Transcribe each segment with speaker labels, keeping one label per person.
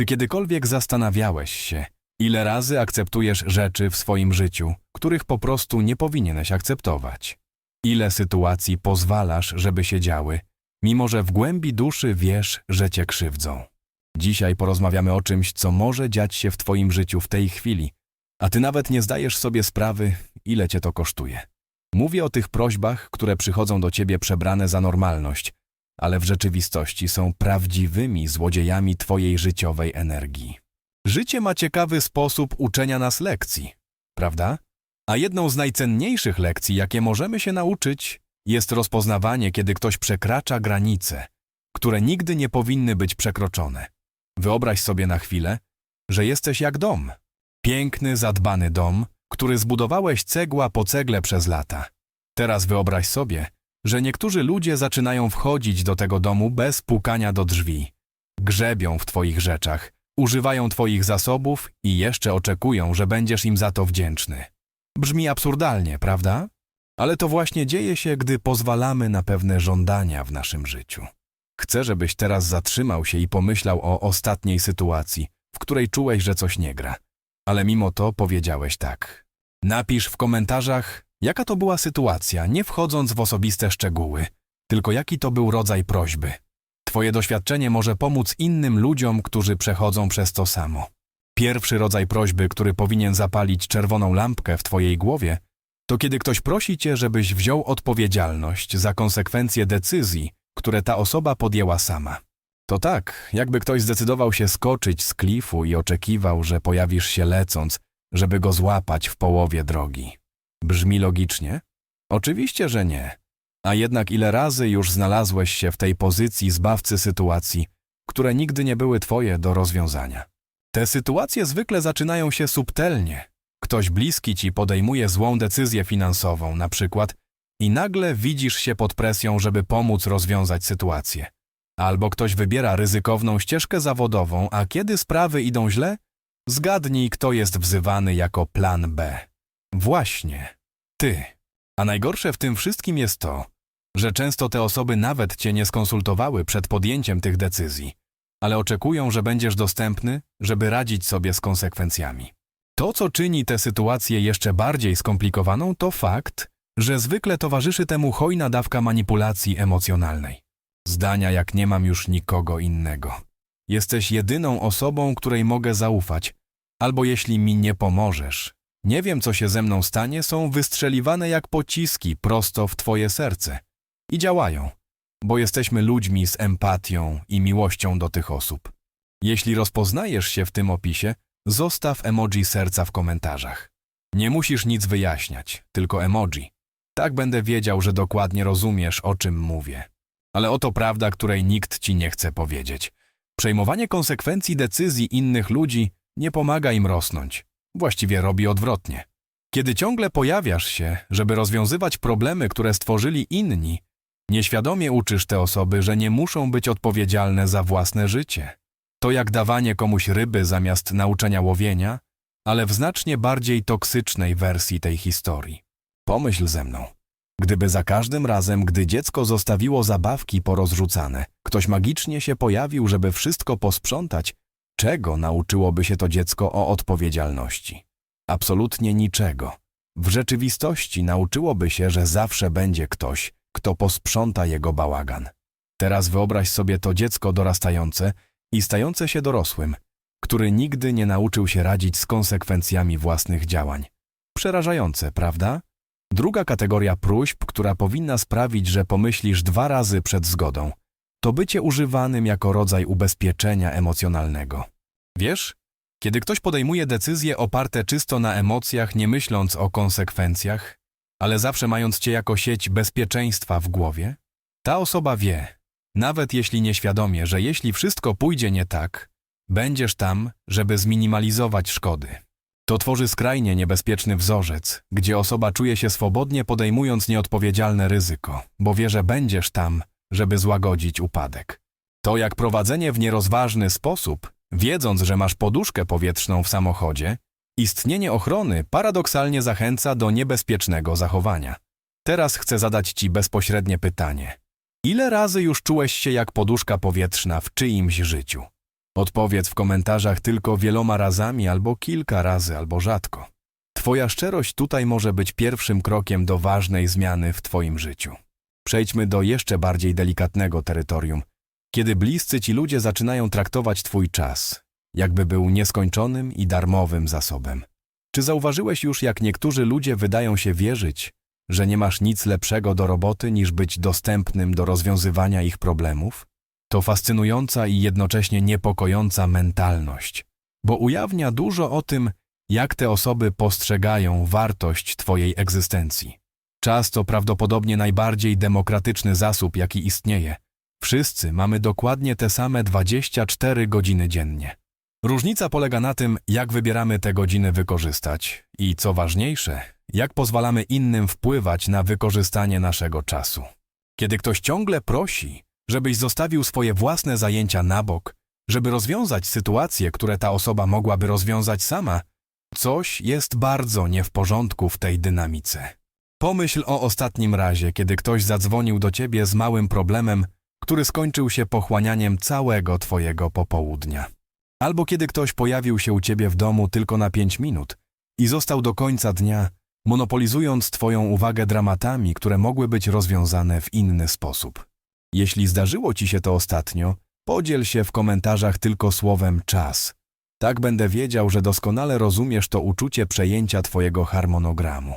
Speaker 1: Czy kiedykolwiek zastanawiałeś się, ile razy akceptujesz rzeczy w swoim życiu, których po prostu nie powinieneś akceptować? Ile sytuacji pozwalasz, żeby się działy, mimo że w głębi duszy wiesz, że cię krzywdzą? Dzisiaj porozmawiamy o czymś, co może dziać się w twoim życiu w tej chwili, a ty nawet nie zdajesz sobie sprawy, ile cię to kosztuje. Mówię o tych prośbach, które przychodzą do ciebie przebrane za normalność, ale w rzeczywistości są prawdziwymi złodziejami twojej życiowej energii. Życie ma ciekawy sposób uczenia nas lekcji, prawda? A jedną z najcenniejszych lekcji, jakie możemy się nauczyć, jest rozpoznawanie, kiedy ktoś przekracza granice, które nigdy nie powinny być przekroczone. Wyobraź sobie na chwilę, że jesteś jak dom. Piękny, zadbany dom, który zbudowałeś cegła po cegle przez lata. Teraz wyobraź sobie, że niektórzy ludzie zaczynają wchodzić do tego domu bez pukania do drzwi. Grzebią w twoich rzeczach, używają twoich zasobów i jeszcze oczekują, że będziesz im za to wdzięczny. Brzmi absurdalnie, prawda? Ale to właśnie dzieje się, gdy pozwalamy na pewne żądania w naszym życiu. Chcę, żebyś teraz zatrzymał się i pomyślał o ostatniej sytuacji, w której czułeś, że coś nie gra. Ale mimo to powiedziałeś tak. Napisz w komentarzach, jaka to była sytuacja, nie wchodząc w osobiste szczegóły, tylko jaki to był rodzaj prośby. Twoje doświadczenie może pomóc innym ludziom, którzy przechodzą przez to samo. Pierwszy rodzaj prośby, który powinien zapalić czerwoną lampkę w Twojej głowie, to kiedy ktoś prosi Cię, żebyś wziął odpowiedzialność za konsekwencje decyzji, które ta osoba podjęła sama. To tak, jakby ktoś zdecydował się skoczyć z klifu i oczekiwał, że pojawisz się lecąc, żeby go złapać w połowie drogi. Brzmi logicznie? Oczywiście, że nie. A jednak ile razy już znalazłeś się w tej pozycji zbawcy sytuacji, które nigdy nie były twoje do rozwiązania? Te sytuacje zwykle zaczynają się subtelnie. Ktoś bliski ci podejmuje złą decyzję finansową, na przykład, i nagle widzisz się pod presją, żeby pomóc rozwiązać sytuację. Albo ktoś wybiera ryzykowną ścieżkę zawodową, a kiedy sprawy idą źle, zgadnij, kto jest wzywany jako plan B. Właśnie, ty. A najgorsze w tym wszystkim jest to, że często te osoby nawet cię nie skonsultowały przed podjęciem tych decyzji, ale oczekują, że będziesz dostępny, żeby radzić sobie z konsekwencjami. To, co czyni tę sytuację jeszcze bardziej skomplikowaną, to fakt, że zwykle towarzyszy temu hojna dawka manipulacji emocjonalnej. Zdania jak nie mam już nikogo innego. Jesteś jedyną osobą, której mogę zaufać, albo jeśli mi nie pomożesz, nie wiem, co się ze mną stanie, są wystrzeliwane jak pociski prosto w twoje serce. I działają, bo jesteśmy ludźmi z empatią i miłością do tych osób. Jeśli rozpoznajesz się w tym opisie, zostaw emoji serca w komentarzach. Nie musisz nic wyjaśniać, tylko emoji. Tak będę wiedział, że dokładnie rozumiesz, o czym mówię. Ale oto prawda, której nikt ci nie chce powiedzieć. Przejmowanie konsekwencji decyzji innych ludzi nie pomaga im rosnąć. Właściwie robi odwrotnie. Kiedy ciągle pojawiasz się, żeby rozwiązywać problemy, które stworzyli inni, nieświadomie uczysz te osoby, że nie muszą być odpowiedzialne za własne życie. To jak dawanie komuś ryby zamiast nauczenia łowienia, ale w znacznie bardziej toksycznej wersji tej historii. Pomyśl ze mną. Gdyby za każdym razem, gdy dziecko zostawiło zabawki porozrzucane, ktoś magicznie się pojawił, żeby wszystko posprzątać, czego nauczyłoby się to dziecko o odpowiedzialności? Absolutnie niczego. W rzeczywistości nauczyłoby się, że zawsze będzie ktoś, kto posprząta jego bałagan. Teraz wyobraź sobie to dziecko dorastające i stające się dorosłym, który nigdy nie nauczył się radzić z konsekwencjami własnych działań. Przerażające, prawda? Druga kategoria próśb, która powinna sprawić, że pomyślisz dwa razy przed zgodą, to bycie używanym jako rodzaj ubezpieczenia emocjonalnego. Wiesz, kiedy ktoś podejmuje decyzje oparte czysto na emocjach, nie myśląc o konsekwencjach, ale zawsze mając cię jako sieć bezpieczeństwa w głowie, ta osoba wie, nawet jeśli nieświadomie, że jeśli wszystko pójdzie nie tak, będziesz tam, żeby zminimalizować szkody. To tworzy skrajnie niebezpieczny wzorzec, gdzie osoba czuje się swobodnie podejmując nieodpowiedzialne ryzyko, bo wie, że będziesz tam, żeby złagodzić upadek. To jak prowadzenie w nierozważny sposób, wiedząc, że masz poduszkę powietrzną w samochodzie, istnienie ochrony paradoksalnie zachęca do niebezpiecznego zachowania. Teraz chcę zadać Ci bezpośrednie pytanie. Ile razy już czułeś się jak poduszka powietrzna w czyimś życiu? Odpowiedz w komentarzach tylko wieloma razami, albo kilka razy, albo rzadko. Twoja szczerość tutaj może być pierwszym krokiem do ważnej zmiany w Twoim życiu. Przejdźmy do jeszcze bardziej delikatnego terytorium, kiedy bliscy ci ludzie zaczynają traktować Twój czas, jakby był nieskończonym i darmowym zasobem. Czy zauważyłeś już, jak niektórzy ludzie wydają się wierzyć, że nie masz nic lepszego do roboty niż być dostępnym do rozwiązywania ich problemów? To fascynująca i jednocześnie niepokojąca mentalność, bo ujawnia dużo o tym, jak te osoby postrzegają wartość Twojej egzystencji. Czas to prawdopodobnie najbardziej demokratyczny zasób, jaki istnieje. Wszyscy mamy dokładnie te same 24 godziny dziennie. Różnica polega na tym, jak wybieramy te godziny wykorzystać i, co ważniejsze, jak pozwalamy innym wpływać na wykorzystanie naszego czasu. Kiedy ktoś ciągle prosi, żebyś zostawił swoje własne zajęcia na bok, żeby rozwiązać sytuacje, które ta osoba mogłaby rozwiązać sama, coś jest bardzo nie w porządku w tej dynamice. Pomyśl o ostatnim razie, kiedy ktoś zadzwonił do ciebie z małym problemem, który skończył się pochłanianiem całego twojego popołudnia. Albo kiedy ktoś pojawił się u ciebie w domu tylko na pięć minut i został do końca dnia, monopolizując twoją uwagę dramatami, które mogły być rozwiązane w inny sposób. Jeśli zdarzyło ci się to ostatnio, podziel się w komentarzach tylko słowem czas. Tak będę wiedział, że doskonale rozumiesz to uczucie przejęcia twojego harmonogramu.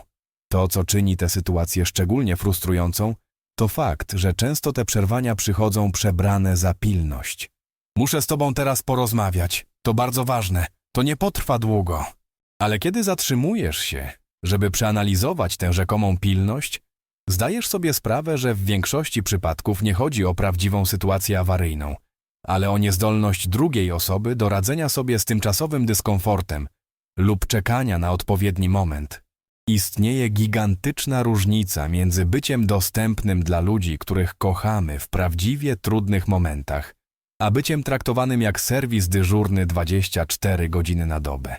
Speaker 1: To, co czyni tę sytuację szczególnie frustrującą, to fakt, że często te przerwania przychodzą przebrane za pilność. Muszę z tobą teraz porozmawiać. To bardzo ważne. To nie potrwa długo. Ale kiedy zatrzymujesz się, żeby przeanalizować tę rzekomą pilność, zdajesz sobie sprawę, że w większości przypadków nie chodzi o prawdziwą sytuację awaryjną, ale o niezdolność drugiej osoby do radzenia sobie z tymczasowym dyskomfortem lub czekania na odpowiedni moment. Istnieje gigantyczna różnica między byciem dostępnym dla ludzi, których kochamy w prawdziwie trudnych momentach, a byciem traktowanym jak serwis dyżurny 24 godziny na dobę.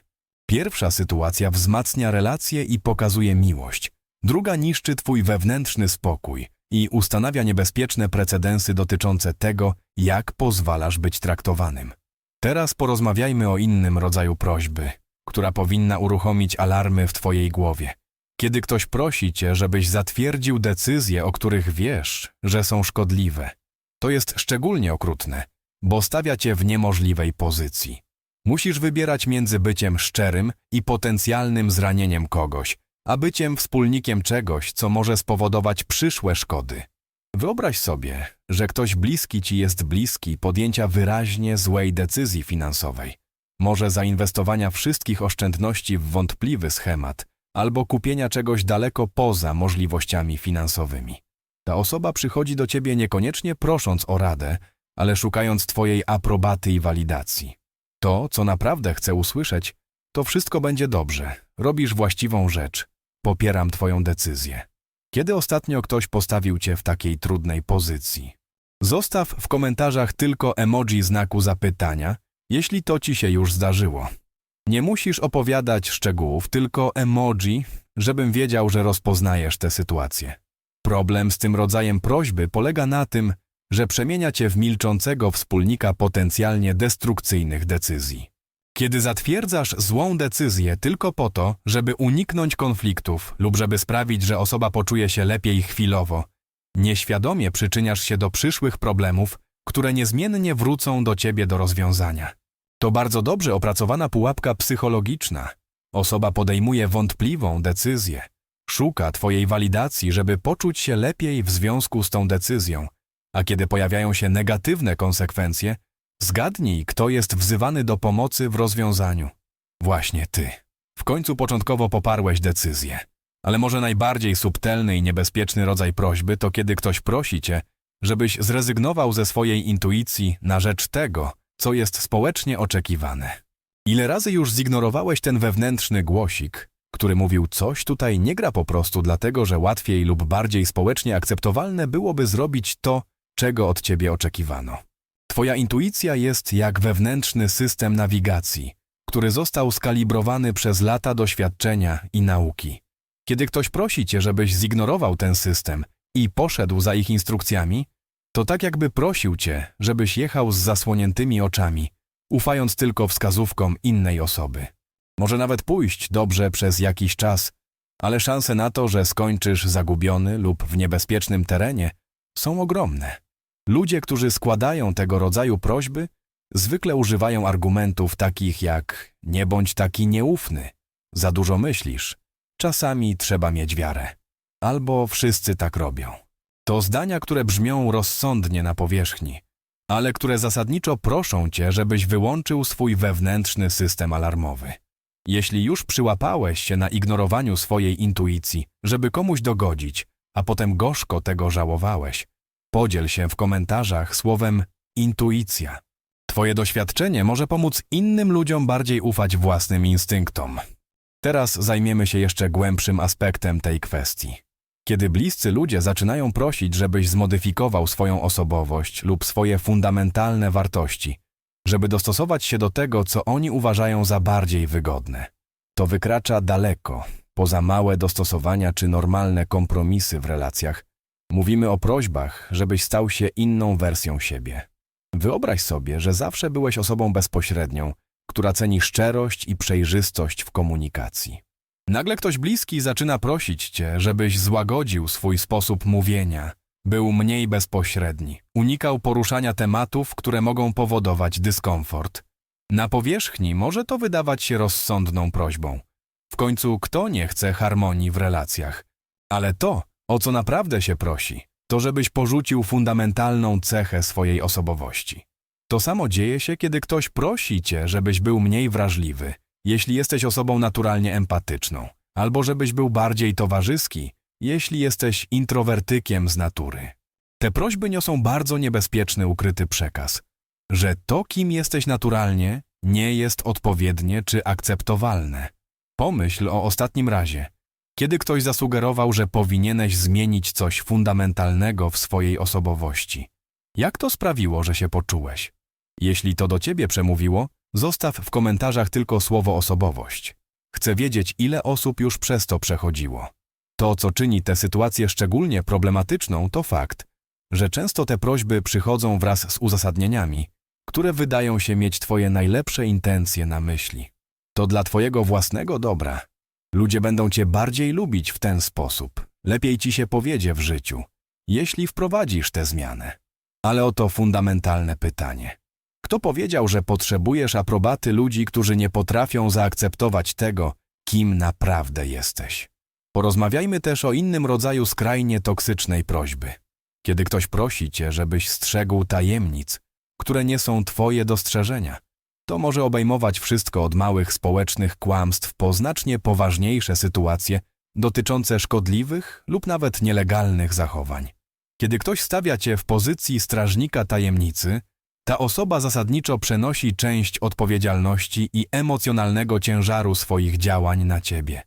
Speaker 1: Pierwsza sytuacja wzmacnia relacje i pokazuje miłość. Druga niszczy twój wewnętrzny spokój i ustanawia niebezpieczne precedensy dotyczące tego, jak pozwalasz być traktowanym. Teraz porozmawiajmy o innym rodzaju prośby, która powinna uruchomić alarmy w twojej głowie. Kiedy ktoś prosi cię, żebyś zatwierdził decyzje, o których wiesz, że są szkodliwe, to jest szczególnie okrutne, bo stawia cię w niemożliwej pozycji. Musisz wybierać między byciem szczerym i potencjalnym zranieniem kogoś, a byciem wspólnikiem czegoś, co może spowodować przyszłe szkody. Wyobraź sobie, że ktoś bliski ci jest bliski podjęcia wyraźnie złej decyzji finansowej. Może zainwestowania wszystkich oszczędności w wątpliwy schemat, albo kupienia czegoś daleko poza możliwościami finansowymi. Ta osoba przychodzi do ciebie niekoniecznie prosząc o radę, ale szukając twojej aprobaty i walidacji. To, co naprawdę chcę usłyszeć, to wszystko będzie dobrze, robisz właściwą rzecz, popieram twoją decyzję. Kiedy ostatnio ktoś postawił cię w takiej trudnej pozycji? Zostaw w komentarzach tylko emoji znaku zapytania, jeśli to ci się już zdarzyło. Nie musisz opowiadać szczegółów, tylko emoji, żebym wiedział, że rozpoznajesz tę sytuację. Problem z tym rodzajem prośby polega na tym, że przemienia cię w milczącego wspólnika potencjalnie destrukcyjnych decyzji. Kiedy zatwierdzasz złą decyzję tylko po to, żeby uniknąć konfliktów lub żeby sprawić, że osoba poczuje się lepiej chwilowo, nieświadomie przyczyniasz się do przyszłych problemów, które niezmiennie wrócą do ciebie do rozwiązania. To bardzo dobrze opracowana pułapka psychologiczna. Osoba podejmuje wątpliwą decyzję. Szuka twojej walidacji, żeby poczuć się lepiej w związku z tą decyzją, a kiedy pojawiają się negatywne konsekwencje, zgadnij, kto jest wzywany do pomocy w rozwiązaniu. Właśnie ty. W końcu początkowo poparłeś decyzję. Ale może najbardziej subtelny i niebezpieczny rodzaj prośby to kiedy ktoś prosi cię, żebyś zrezygnował ze swojej intuicji na rzecz tego, co jest społecznie oczekiwane. Ile razy już zignorowałeś ten wewnętrzny głosik, który mówił coś tutaj nie gra po prostu dlatego, że łatwiej lub bardziej społecznie akceptowalne byłoby zrobić to, czego od ciebie oczekiwano. Twoja intuicja jest jak wewnętrzny system nawigacji, który został skalibrowany przez lata doświadczenia i nauki. Kiedy ktoś prosi cię, żebyś zignorował ten system i poszedł za ich instrukcjami, to tak jakby prosił cię, żebyś jechał z zasłoniętymi oczami, ufając tylko wskazówkom innej osoby. Może nawet pójść dobrze przez jakiś czas, ale szanse na to, że skończysz zagubiony lub w niebezpiecznym terenie, są ogromne. Ludzie, którzy składają tego rodzaju prośby, zwykle używają argumentów takich jak nie bądź taki nieufny, za dużo myślisz, czasami trzeba mieć wiarę, albo wszyscy tak robią. To zdania, które brzmią rozsądnie na powierzchni, ale które zasadniczo proszą cię, żebyś wyłączył swój wewnętrzny system alarmowy. Jeśli już przyłapałeś się na ignorowaniu swojej intuicji, żeby komuś dogodzić, a potem gorzko tego żałowałeś, podziel się w komentarzach słowem intuicja. Twoje doświadczenie może pomóc innym ludziom bardziej ufać własnym instynktom. Teraz zajmiemy się jeszcze głębszym aspektem tej kwestii. Kiedy bliscy ludzie zaczynają prosić, żebyś zmodyfikował swoją osobowość lub swoje fundamentalne wartości, żeby dostosować się do tego, co oni uważają za bardziej wygodne, to wykracza daleko, poza małe dostosowania czy normalne kompromisy w relacjach. Mówimy o prośbach, żebyś stał się inną wersją siebie. Wyobraź sobie, że zawsze byłeś osobą bezpośrednią, która ceni szczerość i przejrzystość w komunikacji. Nagle ktoś bliski zaczyna prosić cię, żebyś złagodził swój sposób mówienia, był mniej bezpośredni, unikał poruszania tematów, które mogą powodować dyskomfort. Na powierzchni może to wydawać się rozsądną prośbą. W końcu kto nie chce harmonii w relacjach? Ale to, o co naprawdę się prosi, to żebyś porzucił fundamentalną cechę swojej osobowości. To samo dzieje się, kiedy ktoś prosi cię, żebyś był mniej wrażliwy, jeśli jesteś osobą naturalnie empatyczną, albo żebyś był bardziej towarzyski, jeśli jesteś introwertykiem z natury. Te prośby niosą bardzo niebezpieczny ukryty przekaz, że to, kim jesteś naturalnie, nie jest odpowiednie czy akceptowalne. Pomyśl o ostatnim razie, kiedy ktoś zasugerował, że powinieneś zmienić coś fundamentalnego w swojej osobowości. Jak to sprawiło, że się poczułeś? Jeśli to do ciebie przemówiło, zostaw w komentarzach tylko słowo osobowość. Chcę wiedzieć, ile osób już przez to przechodziło. To, co czyni tę sytuację szczególnie problematyczną, to fakt, że często te prośby przychodzą wraz z uzasadnieniami, które wydają się mieć twoje najlepsze intencje na myśli. To dla twojego własnego dobra. Ludzie będą cię bardziej lubić w ten sposób. Lepiej ci się powiedzie w życiu, jeśli wprowadzisz tę zmianę. Ale oto fundamentalne pytanie. Kto powiedział, że potrzebujesz aprobaty ludzi, którzy nie potrafią zaakceptować tego, kim naprawdę jesteś? Porozmawiajmy też o innym rodzaju skrajnie toksycznej prośby. Kiedy ktoś prosi cię, żebyś strzegł tajemnic, które nie są twoje dostrzeżenia, to może obejmować wszystko od małych społecznych kłamstw po znacznie poważniejsze sytuacje dotyczące szkodliwych lub nawet nielegalnych zachowań. Kiedy ktoś stawia cię w pozycji strażnika tajemnicy, ta osoba zasadniczo przenosi część odpowiedzialności i emocjonalnego ciężaru swoich działań na ciebie.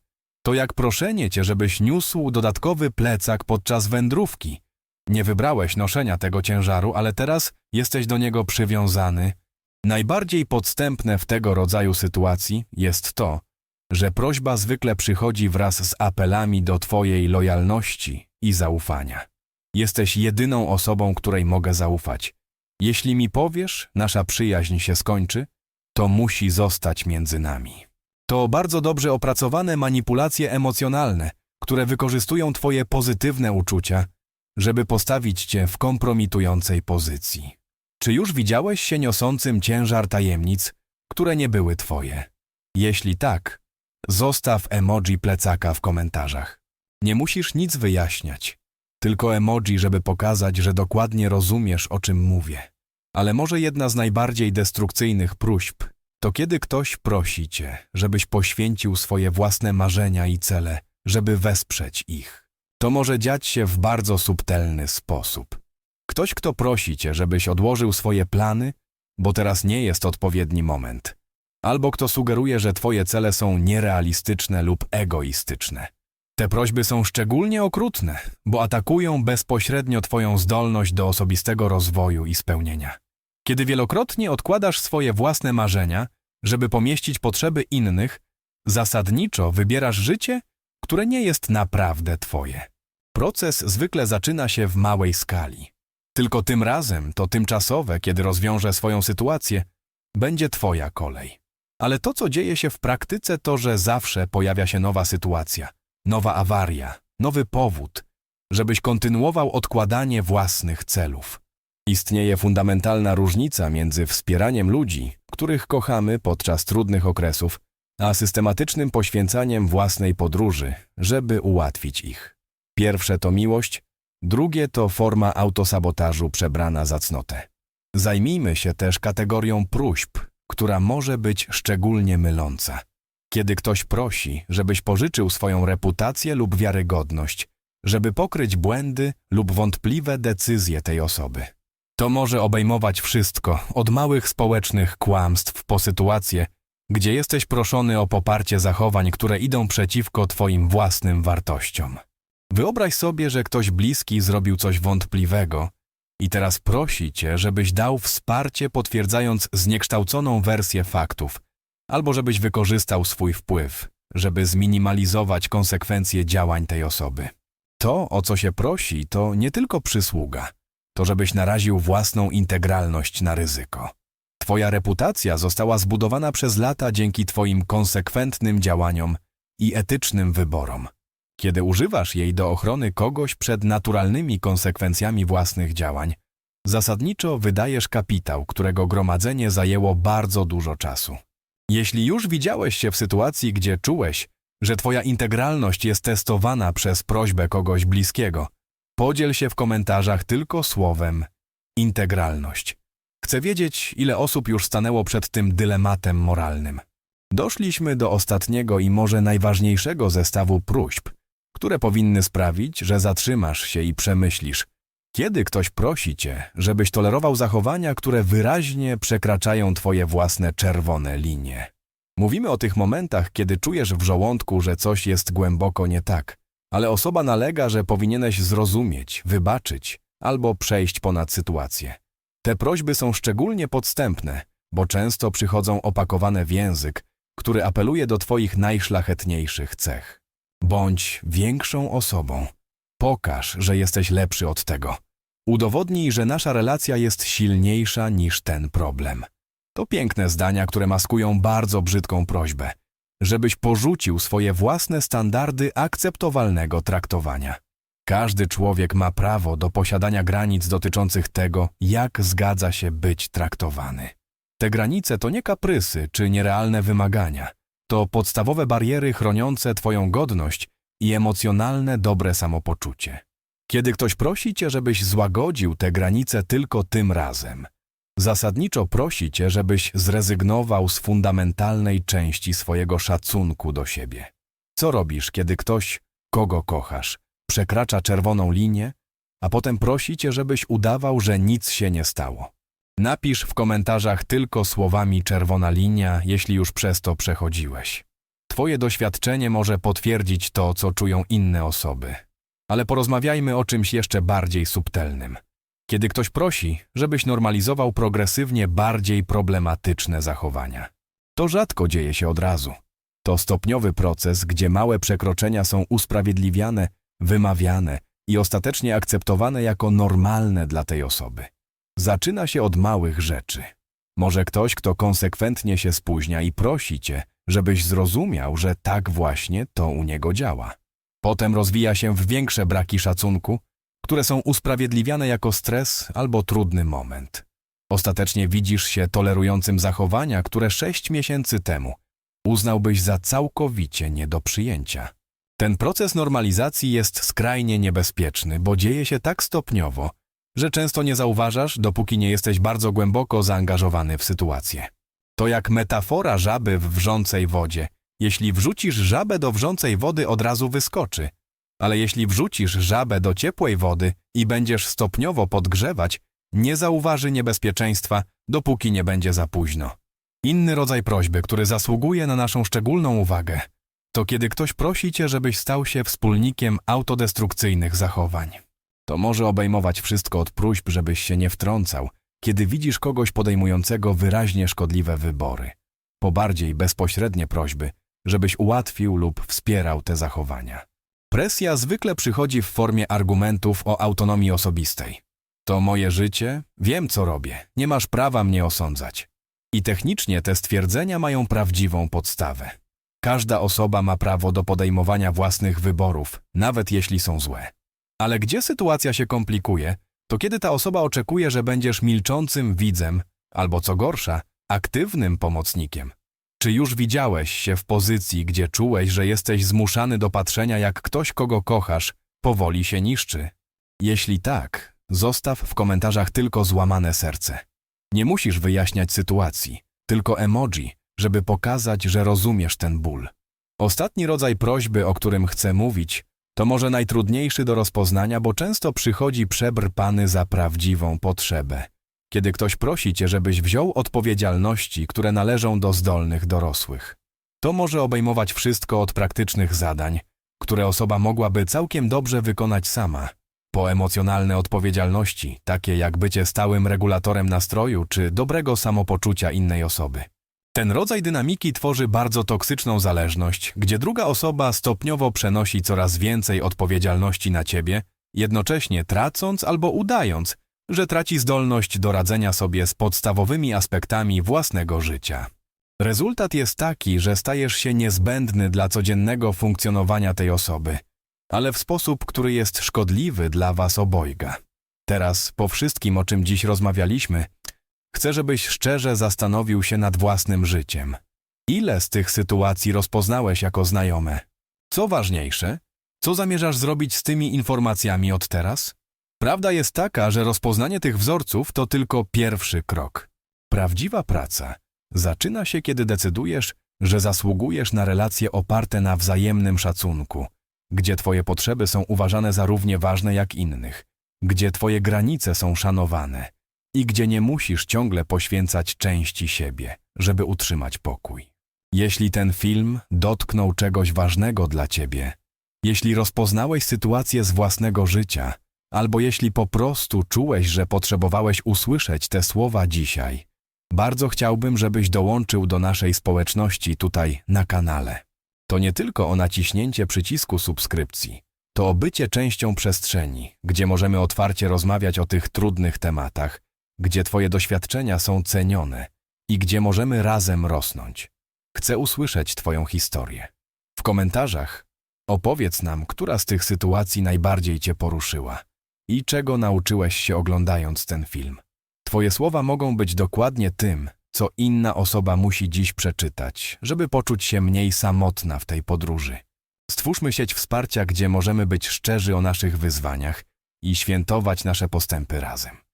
Speaker 1: To jak proszenie cię, żebyś niósł dodatkowy plecak podczas wędrówki. Nie wybrałeś noszenia tego ciężaru, ale teraz jesteś do niego przywiązany. Najbardziej podstępne w tego rodzaju sytuacji jest to, że prośba zwykle przychodzi wraz z apelami do twojej lojalności i zaufania. Jesteś jedyną osobą, której mogę zaufać. Jeśli mi powiesz, nasza przyjaźń się skończy, to musi zostać między nami. To bardzo dobrze opracowane manipulacje emocjonalne, które wykorzystują Twoje pozytywne uczucia, żeby postawić Cię w kompromitującej pozycji. Czy już widziałeś się niosącym ciężar tajemnic, które nie były Twoje? Jeśli tak, zostaw emoji plecaka w komentarzach. Nie musisz nic wyjaśniać, tylko emoji, żeby pokazać, że dokładnie rozumiesz, o czym mówię. Ale może jedna z najbardziej destrukcyjnych próśb to kiedy ktoś prosi cię, żebyś poświęcił swoje własne marzenia i cele, żeby wesprzeć ich. To może dziać się w bardzo subtelny sposób. Ktoś, kto prosi cię, żebyś odłożył swoje plany, bo teraz nie jest odpowiedni moment. Albo kto sugeruje, że twoje cele są nierealistyczne lub egoistyczne. Te prośby są szczególnie okrutne, bo atakują bezpośrednio twoją zdolność do osobistego rozwoju i spełnienia. Kiedy wielokrotnie odkładasz swoje własne marzenia, żeby pomieścić potrzeby innych, zasadniczo wybierasz życie, które nie jest naprawdę twoje. Proces zwykle zaczyna się w małej skali. Tylko tym razem to tymczasowe, kiedy rozwiąże swoją sytuację, będzie twoja kolej. Ale to, co dzieje się w praktyce, to, że zawsze pojawia się nowa sytuacja, nowa awaria, nowy powód, żebyś kontynuował odkładanie własnych celów. Istnieje fundamentalna różnica między wspieraniem ludzi, których kochamy podczas trudnych okresów, a systematycznym poświęcaniem własnej podróży, żeby ułatwić ich. Pierwsze to miłość, drugie to forma autosabotażu przebrana za cnotę. Zajmijmy się też kategorią próśb, która może być szczególnie myląca. Kiedy ktoś prosi, żebyś pożyczył swoją reputację lub wiarygodność, żeby pokryć błędy lub wątpliwe decyzje tej osoby. To może obejmować wszystko, od małych społecznych kłamstw po sytuacje, gdzie jesteś proszony o poparcie zachowań, które idą przeciwko Twoim własnym wartościom. Wyobraź sobie, że ktoś bliski zrobił coś wątpliwego i teraz prosi Cię, żebyś dał wsparcie potwierdzając zniekształconą wersję faktów, albo żebyś wykorzystał swój wpływ, żeby zminimalizować konsekwencje działań tej osoby. To, o co się prosi, to nie tylko przysługa, to żebyś naraził własną integralność na ryzyko. Twoja reputacja została zbudowana przez lata dzięki Twoim konsekwentnym działaniom i etycznym wyborom. Kiedy używasz jej do ochrony kogoś przed naturalnymi konsekwencjami własnych działań, zasadniczo wydajesz kapitał, którego gromadzenie zajęło bardzo dużo czasu. Jeśli już widziałeś się w sytuacji, gdzie czułeś, że Twoja integralność jest testowana przez prośbę kogoś bliskiego, podziel się w komentarzach tylko słowem integralność. Chcę wiedzieć, ile osób już stanęło przed tym dylematem moralnym. Doszliśmy do ostatniego i może najważniejszego zestawu próśb, które powinny sprawić, że zatrzymasz się i przemyślisz, kiedy ktoś prosi cię, żebyś tolerował zachowania, które wyraźnie przekraczają twoje własne czerwone linie. Mówimy o tych momentach, kiedy czujesz w żołądku, że coś jest głęboko nie tak, ale osoba nalega, że powinieneś zrozumieć, wybaczyć albo przejść ponad sytuację. Te prośby są szczególnie podstępne, bo często przychodzą opakowane w język, który apeluje do Twoich najszlachetniejszych cech. Bądź większą osobą. Pokaż, że jesteś lepszy od tego. Udowodnij, że nasza relacja jest silniejsza niż ten problem. To piękne zdania, które maskują bardzo brzydką prośbę, żebyś porzucił swoje własne standardy akceptowalnego traktowania. Każdy człowiek ma prawo do posiadania granic dotyczących tego, jak zgadza się być traktowany. Te granice to nie kaprysy czy nierealne wymagania. To podstawowe bariery chroniące Twoją godność i emocjonalne dobre samopoczucie. Kiedy ktoś prosi Cię, żebyś złagodził te granice tylko tym razem, zasadniczo prosi Cię, żebyś zrezygnował z fundamentalnej części swojego szacunku do siebie. Co robisz, kiedy ktoś, kogo kochasz, przekracza czerwoną linię, a potem prosi Cię, żebyś udawał, że nic się nie stało? Napisz w komentarzach tylko słowami czerwona linia, jeśli już przez to przechodziłeś. Twoje doświadczenie może potwierdzić to, co czują inne osoby. Ale porozmawiajmy o czymś jeszcze bardziej subtelnym. Kiedy ktoś prosi, żebyś normalizował progresywnie bardziej problematyczne zachowania. To rzadko dzieje się od razu. To stopniowy proces, gdzie małe przekroczenia są usprawiedliwiane, wymawiane i ostatecznie akceptowane jako normalne dla tej osoby. Zaczyna się od małych rzeczy. Może ktoś, kto konsekwentnie się spóźnia i prosi cię, żebyś zrozumiał, że tak właśnie to u niego działa. Potem rozwija się w większe braki szacunku, które są usprawiedliwiane jako stres albo trudny moment. Ostatecznie widzisz się tolerującym zachowania, które sześć miesięcy temu uznałbyś za całkowicie nie do przyjęcia. Ten proces normalizacji jest skrajnie niebezpieczny, bo dzieje się tak stopniowo, że często nie zauważasz, dopóki nie jesteś bardzo głęboko zaangażowany w sytuację. To jak metafora żaby w wrzącej wodzie. Jeśli wrzucisz żabę do wrzącej wody, od razu wyskoczy. Ale jeśli wrzucisz żabę do ciepłej wody i będziesz stopniowo podgrzewać, nie zauważy niebezpieczeństwa, dopóki nie będzie za późno. Inny rodzaj prośby, który zasługuje na naszą szczególną uwagę, to kiedy ktoś prosi cię, żebyś stał się wspólnikiem autodestrukcyjnych zachowań. To może obejmować wszystko od próśb, żebyś się nie wtrącał, kiedy widzisz kogoś podejmującego wyraźnie szkodliwe wybory, po bardziej bezpośrednie prośby, żebyś ułatwił lub wspierał te zachowania. Presja zwykle przychodzi w formie argumentów o autonomii osobistej. To moje życie, wiem co robię, nie masz prawa mnie osądzać. I technicznie te stwierdzenia mają prawdziwą podstawę. Każda osoba ma prawo do podejmowania własnych wyborów, nawet jeśli są złe. Ale gdzie sytuacja się komplikuje, to kiedy ta osoba oczekuje, że będziesz milczącym widzem, albo co gorsza, aktywnym pomocnikiem. Czy już widziałeś się w pozycji, gdzie czułeś, że jesteś zmuszany do patrzenia, jak ktoś, kogo kochasz, powoli się niszczy? Jeśli tak, zostaw w komentarzach tylko złamane serce. Nie musisz wyjaśniać sytuacji, tylko emoji, żeby pokazać, że rozumiesz ten ból. Ostatni rodzaj prośby, o którym chcę mówić, to może najtrudniejszy do rozpoznania, bo często przychodzi przebrpany za prawdziwą potrzebę. Kiedy ktoś prosi cię, żebyś wziął odpowiedzialności, które należą do zdolnych dorosłych. To może obejmować wszystko od praktycznych zadań, które osoba mogłaby całkiem dobrze wykonać sama, po emocjonalne odpowiedzialności, takie jak bycie stałym regulatorem nastroju czy dobrego samopoczucia innej osoby. Ten rodzaj dynamiki tworzy bardzo toksyczną zależność, gdzie druga osoba stopniowo przenosi coraz więcej odpowiedzialności na ciebie, jednocześnie tracąc albo udając, że traci zdolność do radzenia sobie z podstawowymi aspektami własnego życia. Rezultat jest taki, że stajesz się niezbędny dla codziennego funkcjonowania tej osoby, ale w sposób, który jest szkodliwy dla was obojga. Teraz, po wszystkim, o czym dziś rozmawialiśmy, chcę, żebyś szczerze zastanowił się nad własnym życiem. Ile z tych sytuacji rozpoznałeś jako znajome? Co ważniejsze, co zamierzasz zrobić z tymi informacjami od teraz? Prawda jest taka, że rozpoznanie tych wzorców to tylko pierwszy krok. Prawdziwa praca zaczyna się, kiedy decydujesz, że zasługujesz na relacje oparte na wzajemnym szacunku, gdzie Twoje potrzeby są uważane za równie ważne jak innych, gdzie Twoje granice są szanowane i gdzie nie musisz ciągle poświęcać części siebie, żeby utrzymać pokój. Jeśli ten film dotknął czegoś ważnego dla Ciebie, jeśli rozpoznałeś sytuację z własnego życia, albo jeśli po prostu czułeś, że potrzebowałeś usłyszeć te słowa dzisiaj, bardzo chciałbym, żebyś dołączył do naszej społeczności tutaj na kanale. To nie tylko o naciśnięcie przycisku subskrypcji, to o bycie częścią przestrzeni, gdzie możemy otwarcie rozmawiać o tych trudnych tematach, gdzie Twoje doświadczenia są cenione i gdzie możemy razem rosnąć. Chcę usłyszeć Twoją historię. W komentarzach opowiedz nam, która z tych sytuacji najbardziej Cię poruszyła i czego nauczyłeś się oglądając ten film. Twoje słowa mogą być dokładnie tym, co inna osoba musi dziś przeczytać, żeby poczuć się mniej samotna w tej podróży. Stwórzmy sieć wsparcia, gdzie możemy być szczerzy o naszych wyzwaniach i świętować nasze postępy razem.